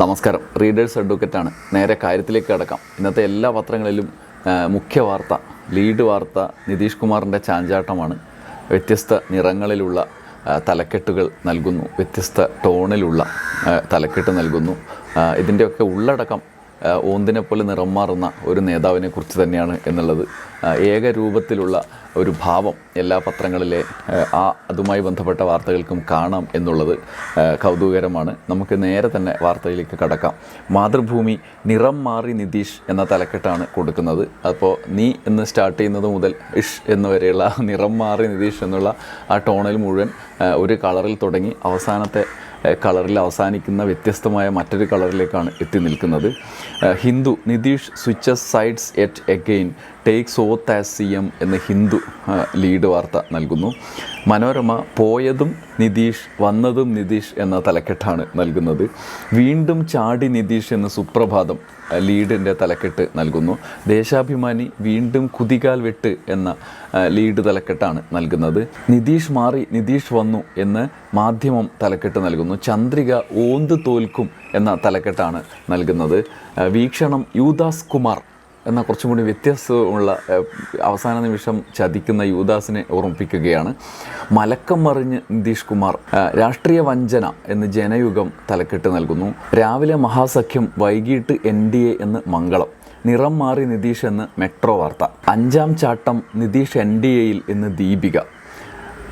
നമസ്കാരം. റീഡേഴ്സ് അഡ്വക്കറ്റാണ് നേരെ കാര്യത്തിലേക്ക് കടക്കാം. ഇന്നത്തെ എല്ലാ പത്രങ്ങളിലും മുഖ്യ വാർത്ത ലീഡ് വാർത്ത നിതീഷ് കുമാറിന്റെ ചാഞ്ചാട്ടമാണ്. വ്യത്യസ്ത നിറങ്ങളിലുള്ള തലക്കെട്ടുകൾ നൽകുന്നു. വ്യത്യസ്ത ടോണിലുള്ള തലക്കെട്ട് നൽകുന്നു. ഇതിന്റെയൊക്കെ ഉള്ളടക്കം ഓന്തിനെ പോലെ നിറം മാറുന്ന ഒരു നേതാവിനെ കുറിച്ച് തന്നെയാണ് എന്നുള്ളത്. ഏകരൂപത്തിലുള്ള ഒരു ഭാവം എല്ലാ പത്രങ്ങളിലെ ആ, അതുമായി ബന്ധപ്പെട്ട വാർത്തകൾക്കും കാണാം എന്നുള്ളത് കൗതുകകരമാണ്. നമുക്ക് നേരെ തന്നെ വാർത്തയിലേക്ക് കടക്കാം. മാതൃഭൂമി നിറം മാറി നിതീഷ് എന്ന തലക്കെട്ടാണ് കൊടുക്കുന്നത്. അപ്പോൾ നീ എന്ന് സ്റ്റാർട്ട് ചെയ്യുന്നത് മുതൽ ഇഷ് എന്ന് വരെയുള്ള നിറം മാറി നിതീഷ് എന്നുള്ള ആ ടോണിൽ മുഴുവൻ ഒരു കളറിൽ തുടങ്ങി അവസാനത്തെ കളറിൽ അവസാനിക്കുന്ന വ്യത്യസ്തമായ മറ്റൊരു കളറിലേക്കാണ് എത്തി നിൽക്കുന്നത്. Hindu Nitish switches sides at again takes oath as C M എന്ന ഹിന്ദു ലീഡ് വാർത്ത നൽകുന്നു. മനോരമ പോയതും നിതീഷ് വന്നതും നിതീഷ് എന്ന തലക്കെട്ടാണ് നൽകുന്നത്. വീണ്ടും ചാടി നിതീഷ് എന്ന സുപ്രഭാതം ലീഡിന്റെ തലക്കെട്ട് നൽകുന്നു. ദേശാഭിമാനി വീണ്ടും കുതികാൽ വെട്ട് എന്ന ലീഡ് തലക്കെട്ടാണ് നൽകുന്നത്. നിതീഷ് മാറി നിതീഷ് വന്നു എന്ന് മാധ്യമം തലക്കെട്ട് നൽകുന്നു. ചന്ദ്രിക ഓന്ത് തോൽക്കും എന്ന തലക്കെട്ടാണ് നൽകുന്നത്. വീക്ഷണം യൂദാസ് കുമാർ. എന്ന കുറച്ചും കൂടി വ്യത്യസ്തമുള്ള അവസാന നിമിഷം ചതിക്കുന്ന യുവദാസിനെ ഓർമ്മിപ്പിക്കുകയാണ്. മലക്കം മറിഞ്ഞ് നിതീഷ് കുമാർ രാഷ്ട്രീയ വഞ്ചന എന്ന് ജനയുഗം തലക്കെട്ട് നൽകുന്നു. രാവിലെ മഹാസഖ്യം വൈകിട്ട് എൻ ഡി എ എന്ന് മംഗളം. നിറം മാറി നിതീഷ് എന്ന് മെട്രോ വാർത്ത. അഞ്ചാം ചാട്ടം നിതീഷ് എൻ ഡി എയിൽ എന്ന് ദീപിക.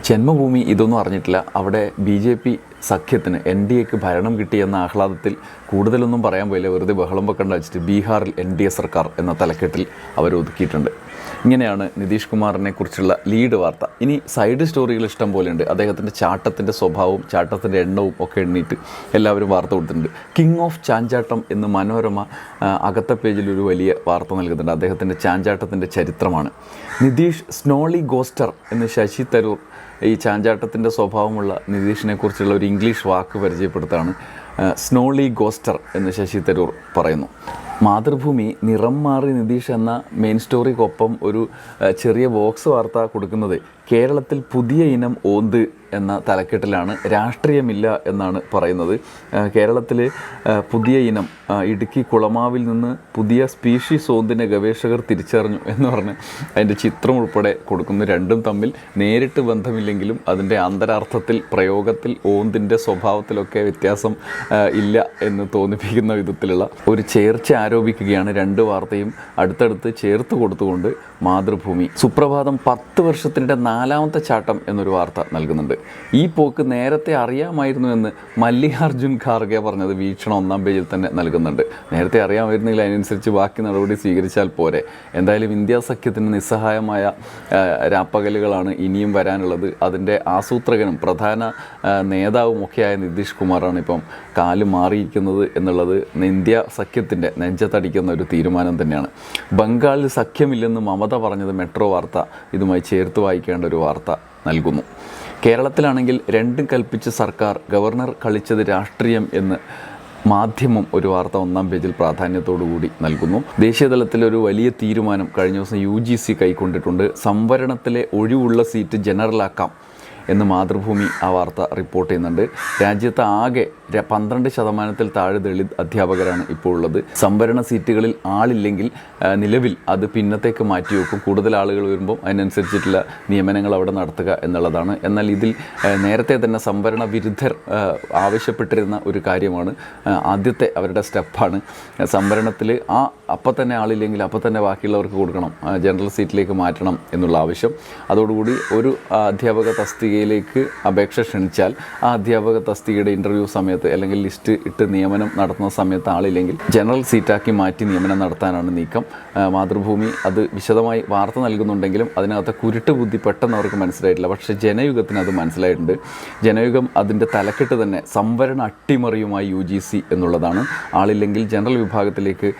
ജന്മഭൂമി ഇതൊന്നും അറിഞ്ഞിട്ടില്ല. അവിടെ ബി ജെ പി സഖ്യത്തിന് എൻ ഡി എക്ക് ഭരണം കിട്ടിയെന്ന ആഹ്ലാദത്തിൽ കൂടുതലൊന്നും പറയാൻ പോയില്ല വെറുതെ ബഹളം വെക്കണ്ട വെച്ചിട്ട് ബീഹാറിൽ എൻ ഡി എ സർക്കാർ എന്ന തലക്കെട്ടിൽ അവർ ഒതുക്കിയിട്ടുണ്ട്. ഇങ്ങനെയാണ് നിതീഷ് കുമാറിനെ കുറിച്ചുള്ള ലീഡ് വാർത്ത. ഇനി സൈഡ് സ്റ്റോറികൾ ഇഷ്ടം പോലെയുണ്ട്. അദ്ദേഹത്തിന്റെ ചാട്ടത്തിന്റെ സ്വഭാവവും ചാട്ടത്തിന്റെ എണ്ണവും ഒക്കെ എണ്ണീട്ട് എല്ലാവരും വാർത്ത കൊടുത്തിട്ടുണ്ട്. കിങ് ഓഫ് ചാഞ്ചാട്ടം എന്ന് മനോരമ അകത്ത പേജിൽ ഒരു വലിയ വാർത്ത നൽകുന്നുണ്ട്. അദ്ദേഹത്തിന്റെ ചാഞ്ചാട്ടത്തിന്റെ ചരിത്രമാണ്. നിതീഷ് സ്നോളി ഗോസ്റ്റർ എന്ന് ശശി തരൂർ ഈ ചാഞ്ചാട്ടത്തിന്റെ സ്വഭാവമുള്ള നിതീഷിനെ കുറിച്ചുള്ള ഒരു ഇംഗ്ലീഷ് വാക്ക് പരിചയപ്പെടുത്താണ് സ്നോളി ഗോസ്റ്റർ എന്ന് ശശി തരൂർ പറയുന്നു. മാതൃഭൂമി നിറം മാറി നിതീഷ് എന്ന മെയിൻ സ്റ്റോറിക്കൊപ്പം ഒരു ചെറിയ ബോക്സ് വാർത്ത കൊടുക്കുന്നത് കേരളത്തിൽ പുതിയ ഇനം ഓന്ത് എന്ന തലക്കെട്ടിലാണ് രാഷ്ട്രീയമില്ല എന്നാണ് പറയുന്നത്. കേരളത്തിൽ പുതിയ ഇനം ഇടുക്കി കുളമാവിൽ നിന്ന് പുതിയ സ്പീഷീസ് ഓന്തിനെ ഗവേഷകർ തിരിച്ചറിഞ്ഞു എന്ന് പറഞ്ഞ് അതിന്റെ ചിത്രം ഉൾപ്പെടെ കൊടുക്കുന്നു. രണ്ടും തമ്മിൽ നേരിട്ട് ബന്ധമില്ലെങ്കിലും അതിന്റെ അന്തരാർത്ഥത്തിൽ പ്രയോഗത്തിൽ ഓന്തിന്റെ സ്വഭാവത്തിലൊക്കെ വ്യത്യാസം ഇല്ല എന്ന് തോന്നിപ്പിക്കുന്ന വിധത്തിലുള്ള ഒരു ചേർച്ച ആരോപിക്കുകയാണ് രണ്ട് വാർത്തയും അടുത്തടുത്ത് ചേർത്ത് കൊടുത്തുകൊണ്ട് മാതൃഭൂമി. സുപ്രഭാതം പത്ത് വർഷത്തിനിടെ നാലാമത്തെ ചാട്ടം എന്നൊരു വാർത്ത നൽകുന്നുണ്ട്. ഈ പോക്ക് നേരത്തെ അറിയാമായിരുന്നു എന്ന് മല്ലികാർജുൻ ഖാർഗെ പറഞ്ഞത് വീക്ഷണം ഒന്നാം പേജിൽ തന്നെ നൽകുന്നുണ്ട്. നേരത്തെ അറിയാമായിരുന്നെങ്കിൽ അതിനനുസരിച്ച് ബാക്കി നടപടി സ്വീകരിച്ചാൽ പോരെ. എന്തായാലും ഇന്ത്യ സഖ്യത്തിന് നിസ്സഹായമായ രാപ്പകലുകളാണ് ഇനിയും വരാനുള്ളത്. അതിന്റെ ആസൂത്രകനും പ്രധാന ആ, നേതാവും ഒക്കെയായ നിതീഷ് കുമാറാണ് ഇപ്പം കാൽ മാറിയിരിക്കുന്നത് എന്നുള്ളത് ഇന്ത്യ സഖ്യത്തിന്റെ നെഞ്ചത്തടിക്കുന്ന ഒരു തീരുമാനം തന്നെയാണ്. ബംഗാളിൽ സഖ്യമില്ലെന്ന് മമത പറഞ്ഞത് മെട്രോ വാർത്ത. ഇതുമായി ചേർത്ത് വായിക്കേണ്ട ഒരു വാർത്ത നൽകുന്നു. കേരളത്തിലാണെങ്കിൽ രണ്ടും കൽപ്പിച്ച സർക്കാർ ഗവർണർ കളിച്ചത് രാഷ്ട്രീയം എന്ന് മാധ്യമം ഒരു വാർത്ത ഒന്നാം പേജിൽ പ്രാധാന്യത്തോടു കൂടി നൽകുന്നു. ദേശീയതലത്തിൽ ഒരു വലിയ തീരുമാനം കഴിഞ്ഞ ദിവസം യു ജി സി കൈക്കൊണ്ടിട്ടുണ്ട്. സംവരണത്തിലെ ഒഴിവുള്ള സീറ്റ് ജനറലാക്കാം. എന്ന് മാതൃഭൂമി ആ വാർത്ത റിപ്പോർട്ട് ചെയ്യുന്നുണ്ട്. രാജ്യത്ത് ആകെ പന്ത്രണ്ട് ശതമാനത്തിൽ താഴെ ദളിത് അധ്യാപകരാണ് ഇപ്പോൾ ഉള്ളത്. സംവരണ സീറ്റുകളിൽ ആളില്ലെങ്കിൽ നിലവിൽ അത് പിന്നത്തേക്ക് മാറ്റി വെക്കും. കൂടുതൽ ആളുകൾ വരുമ്പോൾ അതിനനുസരിച്ചിട്ടുള്ള നിയമനങ്ങൾ അവിടെ നടത്തുക എന്നുള്ളതാണ്. എന്നാൽ ഇതിൽ നേരത്തെ തന്നെ സംവരണ വിരുദ്ധർ ആവശ്യപ്പെട്ടിരുന്ന ഒരു കാര്യമാണ് ആദ്യത്തെ അവരുടെ സ്റ്റെപ്പാണ്. സംവരണത്തിൽ ആ അപ്പം തന്നെ ആളില്ലെങ്കിൽ അപ്പം തന്നെ ബാക്കിയുള്ളവർക്ക് കൊടുക്കണം ജനറൽ സീറ്റിലേക്ക് മാറ്റണം എന്നുള്ള ആവശ്യം. അതോടുകൂടി ഒരു അധ്യാപക തസ്തികയിലേക്ക് അപേക്ഷ ക്ഷണിച്ചാൽ ആ അധ്യാപക തസ്തികയുടെ ഇന്റർവ്യൂ സമയത്ത് അല്ലെങ്കിൽ ലിസ്റ്റ് ഇട്ട് നിയമനം നടത്തുന്ന സമയത്ത് ആളില്ലെങ്കിൽ ജനറൽ സീറ്റാക്കി മാറ്റി നിയമനം നടത്താനാണ് നീക്കം. മാതൃഭൂമി അത് വിശദമായി വാർത്ത നൽകുന്നുണ്ടെങ്കിലും അതിനകത്തെ കുരുട്ട് ബുദ്ധി പെട്ടെന്ന് അവർക്ക് മനസ്സിലായിട്ടില്ല. പക്ഷേ ജനയുഗത്തിന് അത് മനസ്സിലായിട്ടുണ്ട്. ജനയുഗം അതിന്റെ തലക്കെട്ട് തന്നെ സംവരണ അട്ടിമറിയുമായി യു ജി സി എന്നുള്ളതാണ്. ആളില്ലെങ്കിൽ ജനറൽ വിഭാഗത്തിലേക്ക്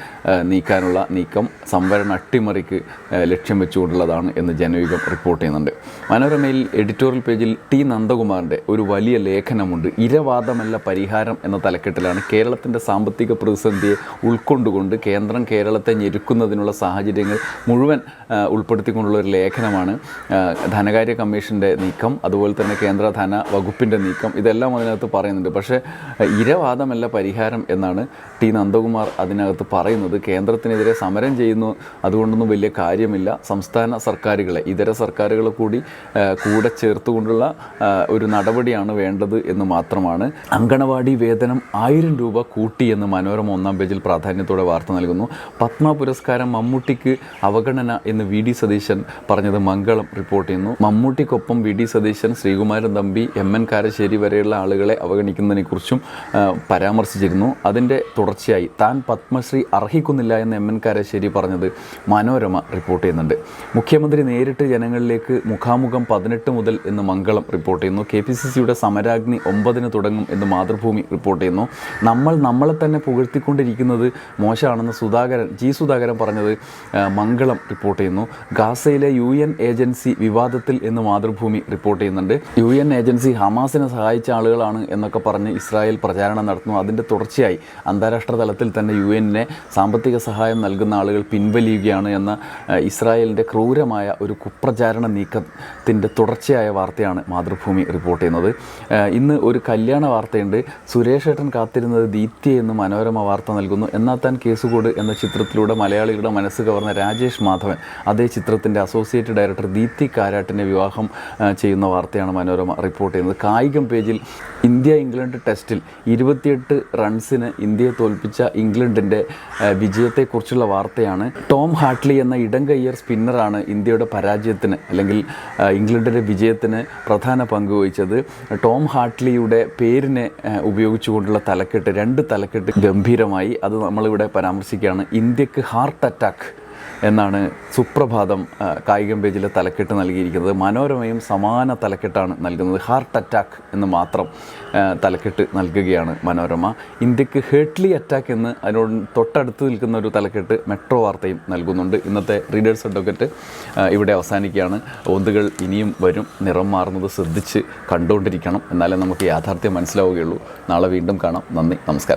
നീക്കാനുള്ള നീക്കം സംവരണ അട്ടിമറിക്ക് ലക്ഷ്യം വെച്ചുകൊണ്ടുള്ളതാണ് എന്ന് ജനയുഗം റിപ്പോർട്ട് ചെയ്യുന്നുണ്ട്. മനോരമയിൽ എഡിറ്റോറിയൽ പേജിൽ ടി നന്ദകുമാറിന്റെ ഒരു വലിയ ലേഖനമുണ്ട്. ഇരവാദമല്ല പരിഹാരം എന്ന തലക്കെട്ടിലാണ് കേരളത്തിന്റെ സാമ്പത്തിക പ്രതിസന്ധിയെ ഉൾക്കൊണ്ടുകൊണ്ട് കേന്ദ്രം കേരളത്തെ ഞെരുക്കുന്നതിനുള്ള സാഹചര്യങ്ങൾ മുഴുവൻ ഉൾപ്പെടുത്തിക്കൊണ്ടുള്ള ഒരു ലേഖനമാണ്. ധനകാര്യ കമ്മീഷന്റെ നീക്കം അതുപോലെ തന്നെ കേന്ദ്ര ധന വകുപ്പിന്റെ നീക്കം ഇതെല്ലാം അതിനകത്ത് പറയുന്നുണ്ട്. പക്ഷേ ഇരവാദമല്ല പരിഹാരം എന്നാണ് ടി നന്ദകുമാർ അതിനകത്ത് പറയുന്നത്. കേന്ദ്രത്തിനെതിരെ സമരം ചെയ്യുന്നു. അതുകൊണ്ടൊന്നും വലിയ കാര്യമില്ല. സംസ്ഥാന സർക്കാരുകളെ ഇതര സർക്കാരുകൾ കൂടി കൂടെ ചേർത്തുകൊണ്ടുള്ള ഒരു നടപടിയാണ് വേണ്ടത് എന്ന് മാത്രമാണ്. അങ്കണവാടി വേതനം ആയിരം രൂപ കൂട്ടി എന്ന് മനോരമ ഒന്നാം പേജിൽ പ്രാധാന്യത്തോടെ വാർത്ത നൽകുന്നു. പത്മ പുരസ്കാരം മമ്മൂട്ടിക്ക് അവഗണന എന്ന് വി ഡി സതീശൻ പറഞ്ഞത് മംഗളം റിപ്പോർട്ട് ചെയ്യുന്നു. മമ്മൂട്ടിക്കൊപ്പം V D Satheesan Sreekumaran Thampi M N Karassery വരെയുള്ള ആളുകളെ അവഗണിക്കുന്നതിനെക്കുറിച്ചും പരാമർശിച്ചിരുന്നു. അതിന്റെ തുടർച്ചയായി താൻ പത്മശ്രീ അർഹിക്കുന്നില്ല എന്ന് എം എൻ കാരശ്ശേരി പറഞ്ഞത് മനോരമ റിപ്പോർട്ട് ചെയ്യുന്നുണ്ട്. മുഖ്യമന്ത്രി നേരിട്ട് ജനങ്ങളിലേക്ക് മുഖാമുഖം പതിനെട്ട് മുതൽ എന്ന് മംഗളം റിപ്പോർട്ട് ചെയ്യുന്നു. കെ പി സി സിയുടെ സമരാഗ്നി ഒമ്പതിന് തുടങ്ങും എന്ന് മാതൃഭൂമി റിപ്പോർട്ട് ചെയ്യുന്നു. നമ്മൾ നമ്മളെ തന്നെ പുകഴ്ത്തിക്കൊണ്ടിരിക്കുന്നത് മോശമാണെന്ന് സുധാകരൻ ജി സുധാകരൻ പറഞ്ഞത് മംഗളം റിപ്പോർട്ട് ചെയ്യുന്നു. ഗാസയിലെ യു എൻ ഏജൻസി വിവാദത്തിൽ എന്ന് മാതൃഭൂമി റിപ്പോർട്ട് ചെയ്യുന്നുണ്ട്. യു എൻ ഏജൻസി ഹമാസിനെ സഹായിച്ച ആളുകളാണ് എന്നൊക്കെ പറഞ്ഞ് ഇസ്രായേൽ പ്രചാരണം നടത്തുന്നു. അതിന്റെ തുടർച്ചയായി അന്താരാഷ്ട്ര തലത്തിൽ തന്നെ യു എന്നിനെ സാമ്പത്തിക സഹായം നൽകുന്ന ആളുകൾ പിൻവലിയുകയാണ് എന്ന ഇസ്രായേലിന്റെ ക്രൂരമായ ഒരു കുപ്രചാരണ നീക്കത്തിന്റെ തുടർച്ചയായ വാർത്തയാണ് മാതൃഭൂമി റിപ്പോർട്ട് ചെയ്യുന്നത്. ഇന്ന് ഒരു കല്യാണ വാർത്തയുണ്ട്. സുരേഷ് ഏട്ടൻ കാത്തിരുന്നത് ദീപ്തി എന്ന് മനോരമ വാർത്ത നൽകുന്നു. എന്നാൽ താൻ കേസുകൂട് എന്ന ചിത്രത്തിലൂടെ മലയാളികളുടെ മനസ്സ് കവർന്ന രാജേഷ് മാധവൻ അതേ ചിത്രത്തിന്റെ അസോസിയേറ്റ് ഡയറക്ടർ ദീപ്തി കാരാട്ടിനെ വിവാഹം ചെയ്യുന്ന വാർത്തയാണ് മനോരമ റിപ്പോർട്ട് ചെയ്യുന്നത്. കായികം പേജിൽ ഇന്ത്യ ഇംഗ്ലണ്ട് ടെസ്റ്റിൽ ഇരുപത്തിയെട്ട് റൺസിന് ഇന്ത്യയെ തോൽപ്പിച്ച ഇംഗ്ലണ്ടിന്റെ ആ, വിജയത്തെക്കുറിച്ചുള്ള വാർത്തയാണ്. ടോം ഹാട്ട്ലി എന്ന ഇടം കയ്യർ സ്പിന്നറാണ് ഇന്ത്യയുടെ പരാജയത്തിന് അല്ലെങ്കിൽ ഇംഗ്ലണ്ടിന്റെ വിജയത്തിന് പ്രധാന പങ്ക് വഹിച്ചത്. ടോം ഹാട്ട്ലിയുടെ പേരിനെ ഉപയോഗിച്ചുകൊണ്ടുള്ള തലക്കെട്ട് രണ്ട് തലക്കെട്ട് ഗംഭീരമായി. അത് നമ്മളിവിടെ പരാമർശിക്കുകയാണ്. ഇന്ത്യയ്ക്ക് ഹാർട്ട് അറ്റാക്ക് എന്നാണ് സുപ്രഭാതം കായികം പേജിലെ തലക്കെട്ട് നൽകിയിരിക്കുന്നത്. മനോരമയും സമാന തലക്കെട്ടാണ് നൽകുന്നത്. ഹാർട്ട് അറ്റാക്ക് എന്ന് മാത്രം തലക്കെട്ട് നൽകുകയാണ് മനോരമ. ഇന്ത്യയ്ക്ക് ഹേർട്ട്ലി അറ്റാക്ക് എന്ന് അതിനോട് തൊട്ടടുത്ത് നിൽക്കുന്ന ഒരു തലക്കെട്ട് മെട്രോ വാർത്തയും നൽകുന്നുണ്ട്. ഇന്നത്തെ റീഡേഴ്സ് അഡ്വക്കറ്റ് ഇവിടെ അവസാനിക്കുകയാണ്. ഒന്നുകൾ ഇനിയും വരും. നിറം മാറുന്നത് ശ്രദ്ധിച്ച് കണ്ടുകൊണ്ടിരിക്കണം. എന്നാലേ നമുക്ക് യാഥാർത്ഥ്യം മനസ്സിലാവുകയുള്ളൂ. നാളെ വീണ്ടും കാണാം. നന്ദി. നമസ്കാരം.